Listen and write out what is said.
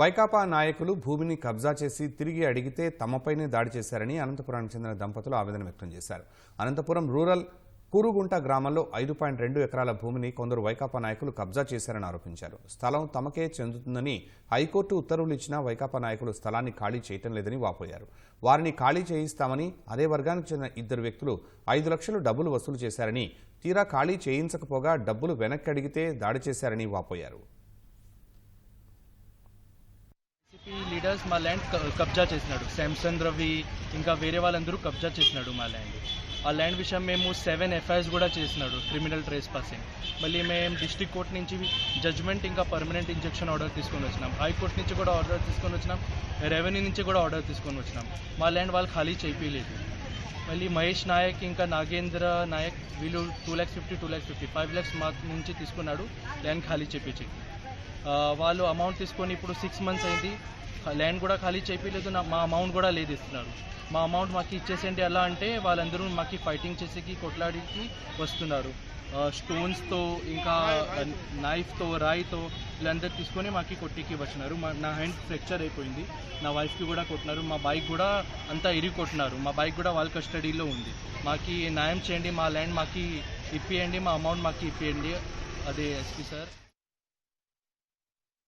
వైకాపా నాయకులు భూమిని కబ్జా చేసి తిరిగి అడిగితే తమపైనే దాడి చేశారని అనంతపురానికి చెందిన దంపతులు ఆవేదన వ్యక్తం చేశారు. అనంతపురం రూరల్ కూరుగుంట గ్రామంలో ఐదు పాయింట్ రెండు ఎకరాల భూమిని కొందరు వైకాపా నాయకులు కబ్జా చేశారని ఆరోపించారు. స్థలం తమకే చెందుతుందని హైకోర్టు ఉత్తర్వులు ఇచ్చినా వైకాపా నాయకులు స్థలాన్ని ఖాళీ చేయటం లేదని వాపోయారు. వారిని ఖాళీ చేయిస్తామని అదే వర్గానికి చెందిన ఇద్దరు వ్యక్తులు ఐదు లక్షలు డబ్బులు వసూలు చేశారని తీరా ఖాళీ చేయించకపోగా డబ్బులు వెనక్కి అడిగితే దాడి చేశారని వాపోయారు. లీడర్స్ మా ల్యాండ్ కబ్జా చేసినాడు. శాంసంగ్ రవి ఇంకా వేరే వాళ్ళందరూ కబ్జా చేసినాడు మా ల్యాండ్. ఆ ల్యాండ్ విషయం మేము సెవెన్ ఎఫ్ఐఆర్స్ కూడా చేసినాడు క్రిమినల్ ట్రేస్ పాసింగ్ మళ్ళీ మేము డిస్ట్రిక్ట్ కోర్ట్ నుంచి జడ్జ్మెంట్ ఇంకా పర్మనెంట్ ఇంజెక్షన్ ఆర్డర్ తీసుకొని వచ్చినాం. హైకోర్టు నుంచి కూడా ఆర్డర్ తీసుకొని వచ్చినాం. రెవెన్యూ నుంచి కూడా ఆర్డర్ తీసుకొని వచ్చినాం. మా ల్యాండ్ వాళ్ళు ఖాళీ చేయలేదు మళ్ళీ మహేష్ నాయక్ ఇంకా నాగేంద్ర నాయక్ వీళ్ళు two lakhs fifty two lakhs fifty five lakhs మా నుంచి తీసుకున్నాడు. ల్యాండ్ ఖాళీ చేయించి వాళ్ళు అమౌంట్ తీసుకొని ఇప్పుడు సిక్స్ మంత్స్ అయింది. ల్యాండ్ కూడా ఖాళీ చేయలేదు మా అమౌంట్ కూడా లేదు ఇస్తున్నారు. మా అమౌంట్ మాకు ఇచ్చేసేయండి. ఎలా అంటే వాళ్ళందరూ మాకు ఫైటింగ్ చేసేకి కొట్లాడికి వస్తున్నారు. స్టోన్స్తో ఇంకా నైఫ్తో రాయితో వీళ్ళందరూ తీసుకొని మాకు కొట్టికి వచ్చినారు. మా నా హ్యాండ్ ఫ్రాక్చర్ అయిపోయింది. నా వైఫ్కి కూడా కొట్టినారు. మా బైక్ కూడా అంతా ఇరిగి కొట్టినారు. మా బైక్ కూడా వాళ్ళ కస్టడీలో ఉంది. మాకు న్యాయం చేయండి. మా ల్యాండ్ మాకు ఇప్పియండి. మా అమౌంట్ మాకు ఇప్పియండి. అదే ఎస్పీ సార్